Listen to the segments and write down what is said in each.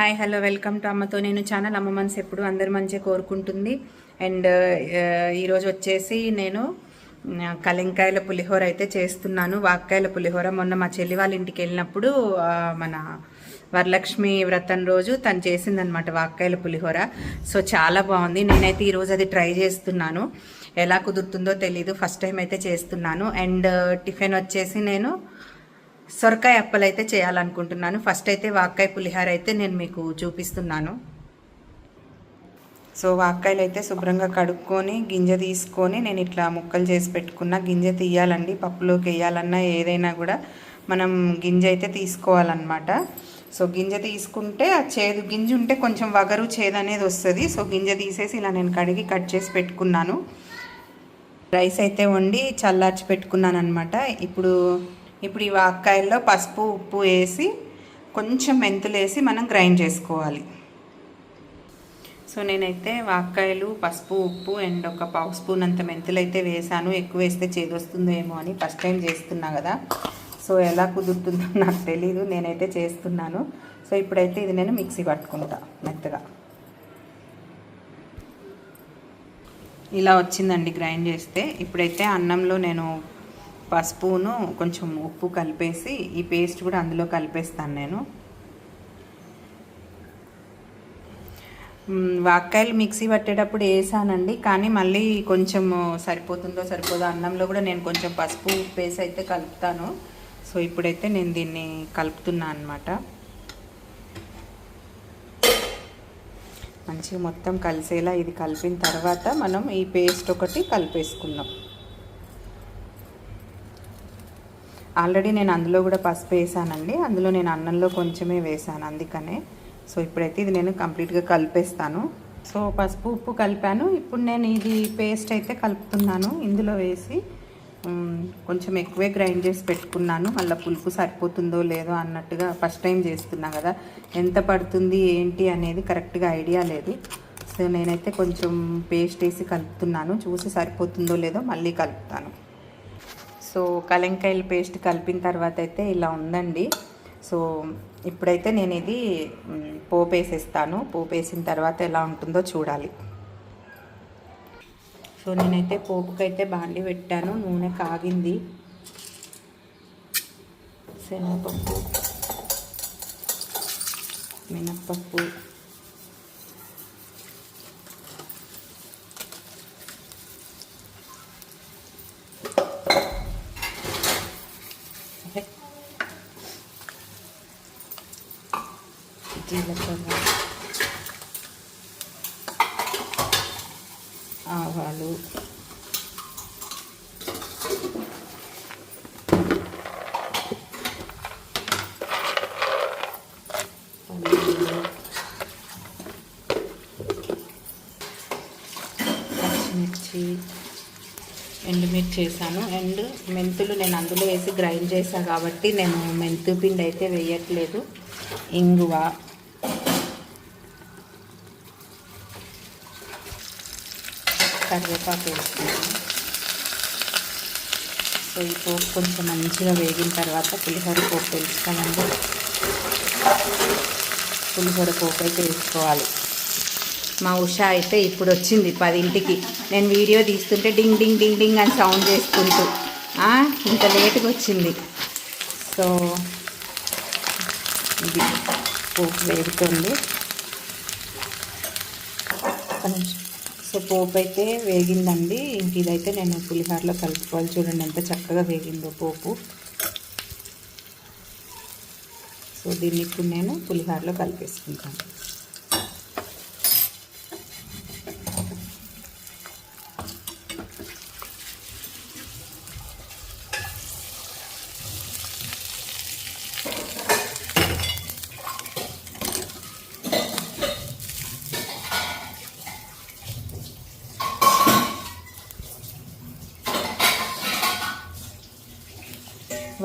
Hi hello welcome to అమ్మతో నేను channel. అమ్మ మనసు ఎప్పుడు అందరి మంచిగా కోరుకుంటుంది. అండ్ ఈరోజు వచ్చేసి నేను కలంకాయల కలింకాయల పులిహోర అయితే చేస్తున్నాను. వాక్కాయల పులిహోర. మొన్న మా చెల్లి వాళ్ళ ఇంటికి వెళ్ళినప్పుడు మన వరలక్ష్మి వ్రతం రోజు తను చేసిందనమాట వాక్కాయల పులిహోర. సో చాలా బాగుంది. నేనైతే ఈరోజు అది ట్రై చేస్తున్నాను. ఎలా కుదురుతుందో తెలీదు. ఫస్ట్ టైం అయితే చేస్తున్నాను. అండ్ టిఫిన్ వచ్చేసి నేను సొరకాయ అప్పలు అయితే చేయాలనుకుంటున్నాను. ఫస్ట్ అయితే వాక్కాయ పులిహార అయితే నేను మీకు చూపిస్తున్నాను. సో వాక్కాయలు అయితే శుభ్రంగా కడుక్కొని గింజ తీసుకొని నేను ఇట్లా ముక్కలు చేసి పెట్టుకున్న గింజ తీయాలండి. పప్పులోకి వేయాలన్నా ఏదైనా కూడా మనం గింజ అయితే తీసుకోవాలన్నమాట. సో గింజ తీసుకుంటే ఆ చేదు గింజ ఉంటే కొంచెం వగరు చేదు అనేది వస్తుంది. సో గింజ తీసేసి ఇలా నేను కడిగి కట్ చేసి పెట్టుకున్నాను. రైస్ అయితే వండి చల్లార్చి పెట్టుకున్నాను అనమాట ఇప్పుడు ఇప్పుడు ఈ వాక్కాయల్లో పసుపు ఉప్పు వేసి కొంచెం మెంతులు వేసి మనం గ్రైండ్ చేసుకోవాలి. సో నేనైతే వాక్కాయలు పసుపు ఉప్పు అండ్ ఒక పావు స్పూన్ అంత మెంతులు అయితే వేసాను ఎక్కువ వేస్తే చేదొస్తుందో ఏమో అని ఫస్ట్ టైం చేస్తున్నా కదా. సో ఎలా కుదురుతుందో నాకు తెలీదు. నేనైతే చేస్తున్నాను. సో ఇప్పుడైతే ఇది నేను మిక్సీ పట్టుకుంటా మెత్తగా. ఇలా వచ్చిందండి గ్రైండ్ చేస్తే. ఇప్పుడైతే అన్నంలో నేను పసుపును కొంచెం ఉప్పు కలిపేసి ఈ పేస్ట్ కూడా అందులో కలిపేస్తాను నేను. వాక్కాయలు మిక్సీ పట్టేటప్పుడు వేసానండి కానీ మళ్ళీ కొంచెం సరిపోతుందో సరిపోదో అన్నంలో కూడా నేను కొంచెం పసుపు ఉప్పు అయితే కలుపుతాను. సో ఇప్పుడైతే నేను దీన్ని కలుపుతున్నా అనమాట మంచిగా మొత్తం కలిసేలా ఇది కలిపిన తర్వాత మనం ఈ పేస్ట్ ఒకటి కలిపేసుకుందాం. ఆల్రెడీ నేను అందులో కూడా పసుపు వేసానండి. అందులో నేను అన్నంలో కొంచెమే వేసాను అందుకనే. సో ఇప్పుడైతే ఇది నేను కంప్లీట్గా కలిపేస్తాను. సో పసుపు ఉప్పు కలిపాను. ఇప్పుడు నేను ఇది పేస్ట్ అయితే కలుపుతున్నాను ఇందులో వేసి. కొంచెం ఎక్కువే గ్రైండ్ చేసి పెట్టుకున్నాను. మళ్ళీ పులుపు సరిపోతుందో లేదో అన్నట్టుగా ఫస్ట్ టైం చేస్తున్నా కదా. ఎంత పడుతుంది ఏంటి అనేది కరెక్ట్గా ఐడియా లేదు. సో నేనైతే కొంచెం పేస్ట్ వేసి కలుపుతున్నాను. చూసి సరిపోతుందో లేదో మళ్ళీ కలుపుతాను. సో కలంకాయల పేస్ట్ కలిపిన తర్వాత అయితే ఇలా ఉందండి. సో ఇప్పుడైతే నేను ఇది పోపు వేసేస్తాను. పోపు వేసిన తర్వాత ఎలా ఉంటుందో చూడాలి. సో నేనైతే పోపుకైతే బాండి పెట్టాను. నూనె కాగింది. శనగపప్పు మినప్పప్పు జీలకర్ర ఆవాలు పల్లీలు పచ్చిమిర్చి చేశాను. అండ్ మెంతులు నేను అందులో వేసి గ్రైండ్ చేశాను కాబట్టి నేను మెంతు పిండి అయితే వేయట్లేదు. ఇంగువ. కరివేపాకు వేసుకున్నాను సో ఈ పోపు కొంచెం మంచిగా వేగిన తర్వాత పులిహోర పోపు వేసుకోవాలండి. పులిహోర పోపు అయితే వేసుకోవాలి. మా ఉష అయితే ఇప్పుడు వచ్చింది పదింటికి. నేను వీడియో తీస్తుంటే డింగ్ డింగ్ డింగ్ డింగ్ అని సౌండ్ చేసుకుంటూ. ఇంత లేట్గా వచ్చింది సో ఇది పోపు వేగుతుంది. సో పోపు అయితే వేగిందండి. ఇంక ఇదైతే నేను పులిహోరలో కలుపుకోవాలి. చూడండి ఎంత చక్కగా వేగిందో పోపు. సో దీన్ని ఇప్పుడు నేను పులిహోరలో కలిపేసుకుంటాను.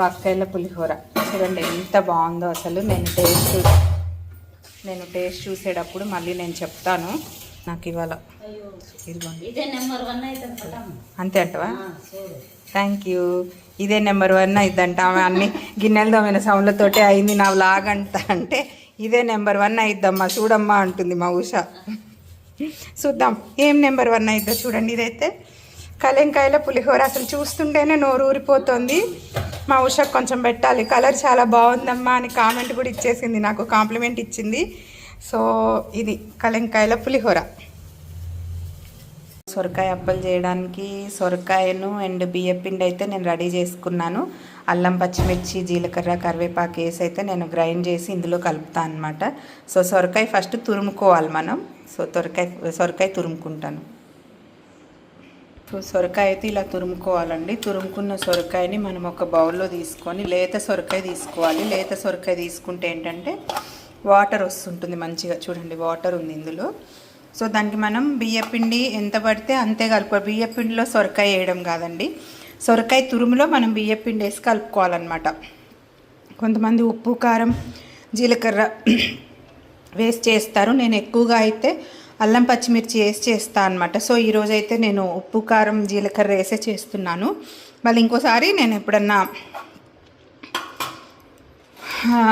వాక్కాయల పులిహోర. చూడండి ఎంత బాగుందో అసలు. నేను టేస్ట్ నేను టేస్ట్ చూసేటప్పుడు మళ్ళీ నేను చెప్తాను. నాకు ఇవాళ అంతే అంటవా? థ్యాంక్ యూ ఇదే నెంబర్ వన్ ఇద్దంట ఆమె అన్ని గిన్నెలు దోమిన సౌండ్లతోటి అయింది. నా వ్లాగ్ అంట అంటే ఇదే నెంబర్ వన్ అయిద్దమ్మా. చూడమ్మా అంటుంది మా ఉష. చూద్దాం. ఏం నెంబర్ వన్ అయిద్దో చూడండి ఇదైతే. కలెంకాయల పులిహోర అసలు చూస్తుంటేనే నోరు ఊరిపోతుంది. మా ఉషకు కొంచెం పెట్టాలి. కలర్ చాలా బాగుందమ్మా అని కామెంట్ కూడా ఇచ్చేసింది. నాకు కాంప్లిమెంట్ ఇచ్చింది. సో ఇది కలెంకాయల పులిహోర. సొరకాయ అప్పలు చేయడానికి సొరకాయను అండ్ బియ్యపిండి అయితే నేను రెడీ చేసుకున్నాను. అల్లం పచ్చిమిర్చి జీలకర్ర కరివేపాకు వేసి అయితే నేను గ్రైండ్ చేసి ఇందులో కలుపుతాను అనమాట సో సొరకాయ ఫస్ట్ తురుముకోవాలి మనం. సో తొరకాయ సొరకాయ తురుముకుంటాను. సో సొరకాయ అయితే ఇలా తురుముకోవాలండి. తురుముకున్న సొరకాయని మనం ఒక బౌల్లో తీసుకొని లేత సొరకాయ తీసుకోవాలి. లేత సొరకాయ తీసుకుంటే ఏంటంటే వాటర్ వస్తుంటుంది మంచిగా. చూడండి వాటర్ ఉంది ఇందులో. సో దానికి మనం బియ్యపిండి ఎంత పడితే అంతే కలుపుకోవాలి బియ్యపిండిలో సొరకాయ వేయడం కాదండి. సొరకాయ తురుములో మనం బియ్యపిండి వేసి కలుపుకోవాలన్నమాట. కొంతమంది ఉప్పు కారం జీలకర్ర వేసి చేస్తారు. నేను ఎక్కువగా అయితే అల్లం పచ్చిమిర్చి వేసి చేస్తాను అనమాట సో ఈరోజు అయితే నేను ఉప్పు కారం జీలకర్ర వేసే చేస్తున్నాను. మళ్ళీ ఇంకోసారి నేను ఎప్పుడన్నా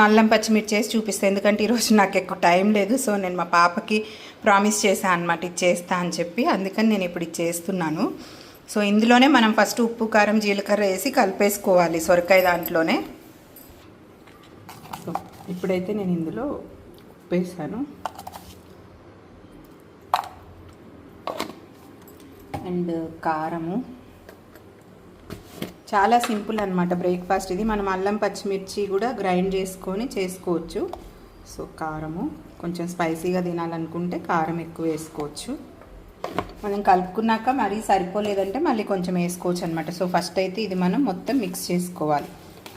అల్లం పచ్చిమిర్చి వేసి చూపిస్తాను ఎందుకంటే ఈరోజు నాకు ఎక్కువ టైం లేదు. సో నేను మా పాపకి ప్రామిస్ చేశాను అనమాట ఇది చేస్తా అని చెప్పి. అందుకని నేను ఇప్పుడు ఇది చేస్తున్నాను. సో ఇందులోనే మనం ఫస్ట్ ఉప్పు కారం జీలకర్ర వేసి కలిపేసుకోవాలి సొరకాయ దాంట్లోనే. సో ఇప్పుడైతే నేను ఇందులో ఉప్పు వేసాను. అండ్ కారము. చాలా సింపుల్ అనమాట బ్రేక్ఫాస్ట్ ఇది. మనం అల్లం పచ్చిమిర్చి కూడా గ్రైండ్ చేసుకొని చేసుకోవచ్చు. సో కారము. కొంచెం స్పైసీగా తినాలనుకుంటే కారం ఎక్కువ వేసుకోవచ్చు. మనం కలుపుకున్నాక మరీ సరిపోలేదంటే మళ్ళీ కొంచెం వేసుకోవచ్చు అనమాట సో ఫస్ట్ అయితే ఇది మనం మొత్తం మిక్స్ చేసుకోవాలి.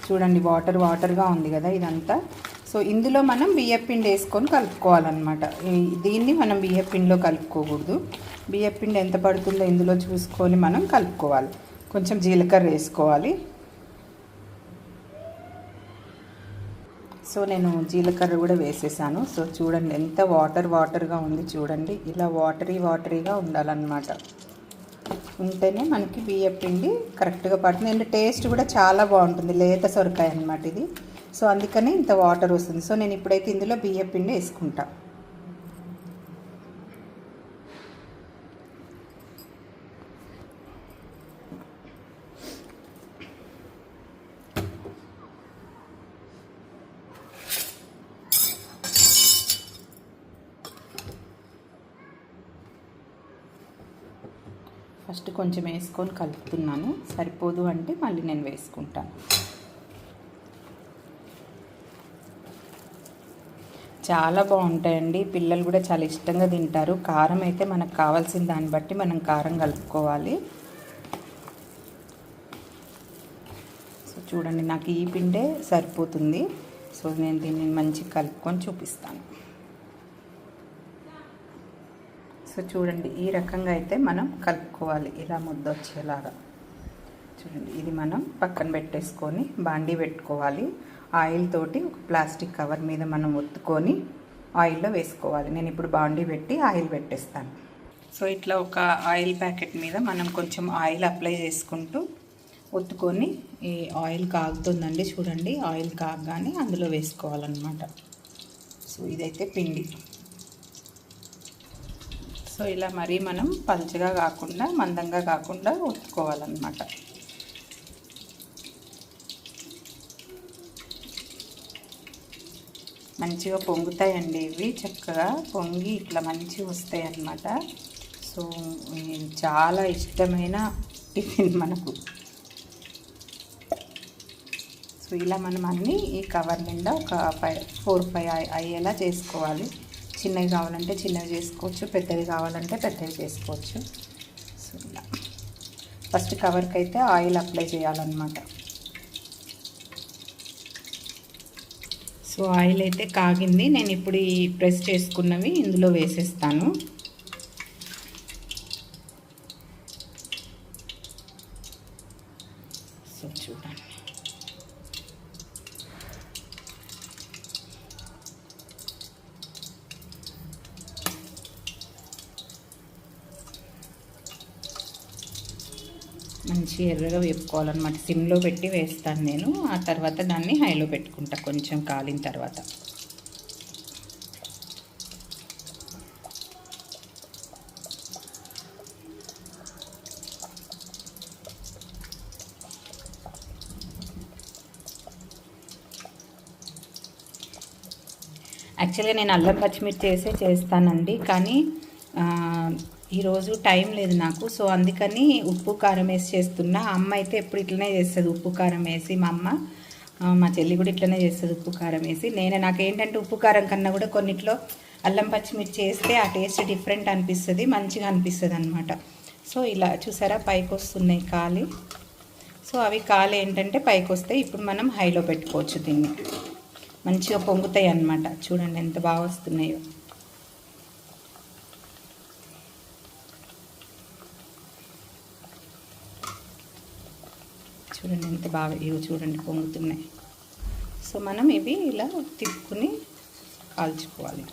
చూడండి వాటర్ వాటర్గా ఉంది కదా ఇదంతా. సో ఇందులో మనం బియ్యపిండి వేసుకొని కలుపుకోవాలన్నమాట. దీన్ని మనం బియ్యపిండిలో కలుపుకోకూడదు. బియ్యపిండి ఎంత పడుతుందో ఇందులో చూసుకొని మనం కలుపుకోవాలి. కొంచెం జీలకర్ర వేసుకోవాలి. సో నేను జీలకర్ర కూడా వేసేసాను. సో చూడండి ఎంత వాటర్ వాటర్గా ఉంది చూడండి. ఇలా వాటరీ వాటరీగా ఉండాలన్నమాట. ఉంటేనే మనకి బియ్య పిండి కరెక్ట్గా పడుతుంది. అండ్ టేస్ట్ కూడా చాలా బాగుంటుంది. లేత సొరకాయ అనమాట ఇది. సో అందుకనే ఇంత వాటర్ వస్తుంది. సో నేను ఇప్పుడైతే ఇందులో బియ్య పిండి వేసుకుంటాను ఫస్ట్ కొంచెం వేసుకొని కలుపుతున్నాను. సరిపోదు అంటే మళ్ళీ నేను వేసుకుంటాను. చాలా బాగుంటాయండి. పిల్లలు కూడా చాలా ఇష్టంగా తింటారు. కారం అయితే మనకు కావాల్సిన దాన్ని బట్టి మనం కారం కలుపుకోవాలి. సో చూడండి నాకు ఈ పిండే సరిపోతుంది. సో నేను దీన్ని మంచిగా కలుపుకొని చూపిస్తాను. సో చూడండి ఈ రకంగా అయితే మనం కలుపుకోవాలి. ఇలా ముద్ద వచ్చేలాగా. చూడండి ఇది మనం పక్కన పెట్టేసుకొని బాండీ పెట్టుకోవాలి. ఆయిల్ తోటి ఒక ప్లాస్టిక్ కవర్ మీద మనం ఒత్తుకొని ఆయిల్లో వేసుకోవాలి. నేను ఇప్పుడు బాండీ పెట్టి ఆయిల్ పెట్టేస్తాను. సో ఇట్లా ఒక ఆయిల్ ప్యాకెట్ మీద మనం కొంచెం ఆయిల్ అప్లై చేసుకుంటూ ఒత్తుకొని ఈ ఆయిల్ కాగుతుందండి చూడండి ఆయిల్ కాగానే అందులో వేసుకోవాలన్నమాట. సో ఇదైతే పిండి. సో ఇలా మరీ మనం పల్చగా కాకుండా మందంగా కాకుండా ఒత్తుకోవాలన్నమాట మంచిగా పొంగుతాయండి ఇవి. చక్కగా పొంగి ఇట్లా మంచిగా వస్తాయి అన్నమాట సో చాలా ఇష్టమైన టిఫిన్ మనకు. సో ఇలా మనం అన్నీ ఈ కవర్ నిండా ఒక ఫైవ్ ఫోర్ ఫైవ్ అయ్యేలా చేసుకోవాలి. చిన్నవి కావాలంటే చిన్నవి చేసుకోవచ్చు పెద్దవి కావాలంటే పెద్దవి చేసుకోవచ్చు. సో ఇలా. ఫస్ట్ కవర్కి అయితే ఆయిల్ అప్లై చేయాలన్నమాట. సో ఆయిల్ అయితే కాగింది. నేను ఇప్పుడు ఈ ప్రెస్ చేసుకున్నవి ఇందులో వేసేస్తాను. మంచి ఎర్రగా వేపుకోవాలన్నమాట. సిమ్లో పెట్టి వేస్తాను నేను. ఆ తర్వాత దాన్ని హైలో పెట్టుకుంటా కొంచెం కాలిన తర్వాత. యాక్చువల్గా నేను అల్లం పచ్చిమిర్చి చేసే చేస్తానండి. కానీ ఈరోజు టైం లేదు నాకు. సో అందుకని ఉప్పు కారం వేసి చేస్తున్నా. అమ్మ అయితే ఎప్పుడు ఇట్లనే చేస్తుంది ఉప్పు కారం వేసి మా అమ్మ. మా చెల్లి కూడా ఇట్లనే చేస్తుంది ఉప్పు కారం వేసి. నేను నాకేంటంటే ఉప్పు కారం కన్నా కూడా కొన్నిట్లో అల్లం పచ్చిమిర్చి వేస్తే ఆ టేస్ట్ డిఫరెంట్ అనిపిస్తుంది మంచిగా అనిపిస్తుంది అనమాట సో ఇలా చూసారా? పైకి వస్తున్నాయి కాలి. సో అవి కాలు ఏంటంటే పైకి వస్తాయి. ఇప్పుడు మనం హైలో పెట్టుకోవచ్చు దీన్ని. మంచిగా పొంగుతాయి అన్నమాట. చూడండి ఎంత బాగా వస్తున్నాయో. చూడండి ఎంత బాగా ఇవి చూడండి పొంగుతున్నాయి. సో మనం ఇవి ఇలా తిప్పుకుని కాల్చుకోవాలి.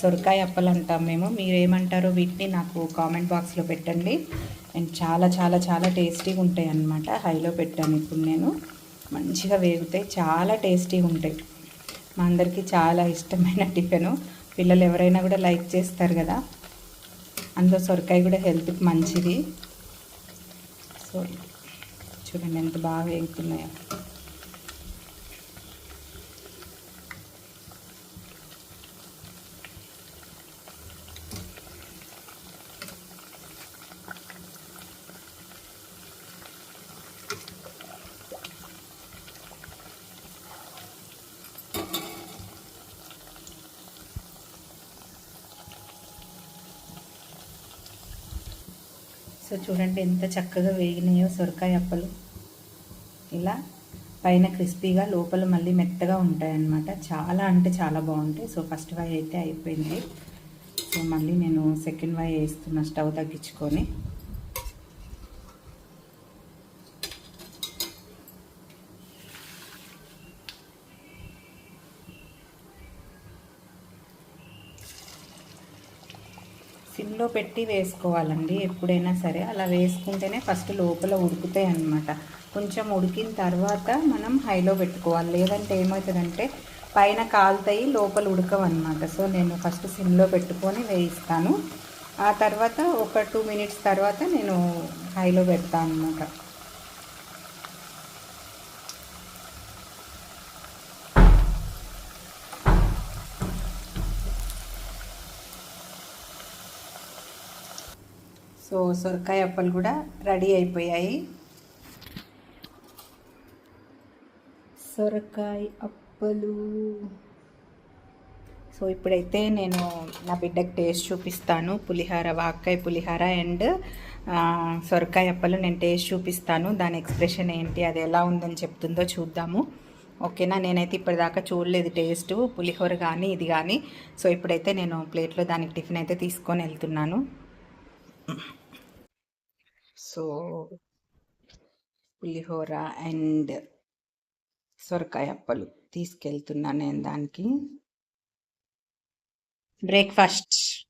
సొరకాయ అప్పలు అంటాం మేము. మీరేమంటారో వీటిని నాకు కామెంట్ బాక్స్లో పెట్టండి. అండ్ చాలా చాలా చాలా టేస్టీగా ఉంటాయి అన్నమాట. హైలో పెట్టాను ఇప్పుడు నేను. మంచిగా వేగుతాయి. చాలా టేస్టీగా ఉంటాయి. మా అందరికీ చాలా ఇష్టమైన టిఫిన్. పిల్లలు ఎవరైనా కూడా లైక్ చేస్తారు కదా. అందులో సొరకాయ కూడా హెల్త్కి మంచిది. సో చూడండి ఎంత బాగా వేగుతున్నాయో. సో చూడండి ఎంత చక్కగా వేగినాయో సొరకాయ అప్పలు. ఇలా పైన క్రిస్పీగా లోపల మళ్ళీ మెత్తగా ఉంటాయి అన్నమాట చాలా అంటే చాలా బాగుంటాయి. సో ఫస్ట్ వై అయితే అయిపోయింది. సో మళ్ళీ నేను సెకండ్ వై వేస్తున్న స్టవ్ తగ్గించుకొని. సిమ్లో పెట్టి వేసుకోవాలండి ఎప్పుడైనా సరే. అలా వేసుకుంటేనే ఫస్ట్ లోపల ఉడుకుతాయి అన్నమాట. కొంచెం ఉడికిన తర్వాత మనం హైలో పెట్టుకోవాలి. లేదంటే ఏమవుతుందంటే పైన కాలుతాయి లోపల ఉడకవన్నమాట సో నేను ఫస్ట్ సిమ్లో పెట్టుకొని వేయిస్తాను. ఆ తర్వాత ఒక టూ మినిట్స్ తర్వాత నేను హైలో పెడతాను అనమాట సో సొరకాయ అప్పలు కూడా రెడీ అయిపోయాయి. సొరకాయ అప్పలు. సో ఇప్పుడైతే నేను నా బిడ్డకి టేస్ట్ చూపిస్తాను. పులిహార వాక్కాయ పులిహార అండ్ సొరకాయ అప్పలు నేను టేస్ట్ చూపిస్తాను. దాని ఎక్స్ప్రెషన్ ఏంటి అది ఎలా ఉందని చెప్తుందో చూద్దాము. ఓకేనా? నేనైతే ఇప్పటిదాకా చూడలేదు టేస్ట్ పులిహోర కానీ ఇది కానీ సో ఇప్పుడైతే నేను ప్లేట్లో దానికి టిఫిన్ అయితే తీసుకొని వెళ్తున్నాను. సో పులిహోర అండ్ సొరకాయ అప్పలు తీసుకెళ్తున్నాను నేను దానికి. బ్రేక్ఫాస్ట్.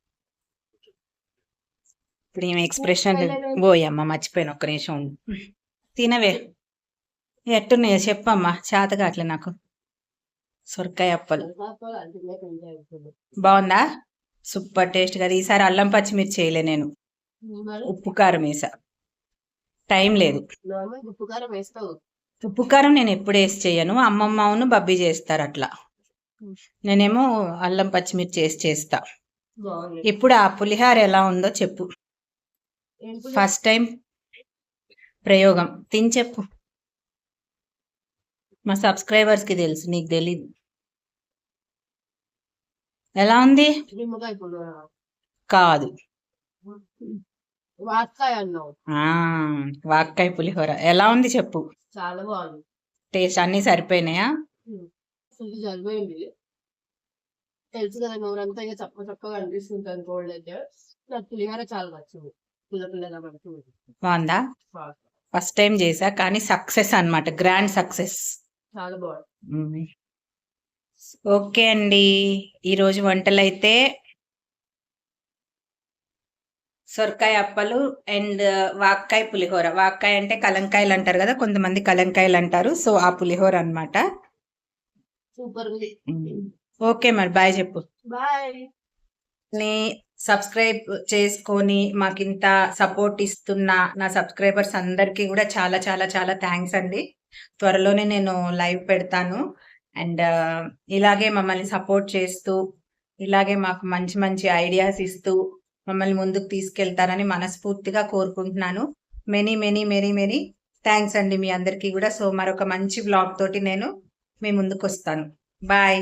ఇప్పుడు ఏమి ఎక్స్ప్రెషన్ పోయమ్మ మర్చిపోయాను ఒక్క నిమిషం. తినవే. ఎట్టున్నాయో చెప్పమ్మా చేతగా అట్లా నాకు. సొరకాయ అప్పలు. బాగుందా? సూపర్ టేస్ట్ కదా ఈసారి అల్లం పచ్చిమిర్చి చేయలే నేను. ఉప్పు కారం వేసా. టైం లేదు. ఉప్పు కారం వేస్తావు. ఉప్పు కారం నేను ఎప్పుడు వేసి చేయను. అమ్మమ్మను బబ్బీ చేస్తారు అట్లా. నేనేమో అల్లం పచ్చిమిర్చి వేసి చేస్తా. ఇప్పుడు ఆ పులిహార ఎలా ఉందో చెప్పు. ఫస్ట్ టైం ప్రయోగం. తిని చెప్పు. మా సబ్స్క్రైబర్స్కి తెలుసు నీకు తెలీదు. ఎలా ఉంది? కాదు. వాకాయ అన్నావు. వాక్కాయ పులిహోర. ఎలా ఉంది చెప్పు. చాలా బాగుంది. టేస్ట్ అన్ని సరిపోయినాయా? సరిపోయింది. తెలుసు కదా నోరంతా ఇక చప్ప చప్పగా అనిపిస్తుంటుంది కోల్డ్ అయితే. నాకు పులిహోర చాలా నచ్చింది. పుల్ల పుల్లగా బాగుందా? ఫస్ట్ టైం చేసా కానీ సక్సెస్ అన్నమాట. Grand success. చాలా బాగుంది. ఓకే అండి. ఈరోజు వంటలు అయితే సొరకాయ అప్పలు అండ్ వాక్కాయ పులిహోర. వాక్కాయ అంటే కలంకాయలు అంటారు కదా కొంతమంది కలంకాయలు అంటారు. సో ఆ పులిహోర అన్నమాట. సూపర్ ఓకే మరి బాయ్ చెప్పు. బాయ్. ని సబ్స్క్రైబ్ చేసుకొని మాకింత సపోర్ట్ ఇస్తున్న నా సబ్స్క్రైబర్స్ అందరికీ కూడా చాలా చాలా చాలా థ్యాంక్స్ అండి. త్వరలోనే నేను లైవ్ పెడతాను. అండ్ ఇలాగే మమ్మల్ని సపోర్ట్ చేస్తూ ఇలాగే మాకు మంచి మంచి ఐడియాస్ ఇస్తూ మమ్మల్ని ముందుకు తీసుకెళ్తారని మనస్ఫూర్తిగా కోరుకుంటున్నాను. Many many many many thanks అండి మీ అందరికీ కూడా. సో మరొక మంచి బ్లాగ్ తోటి నేను మీ ముందుకు వస్తాను బాయ్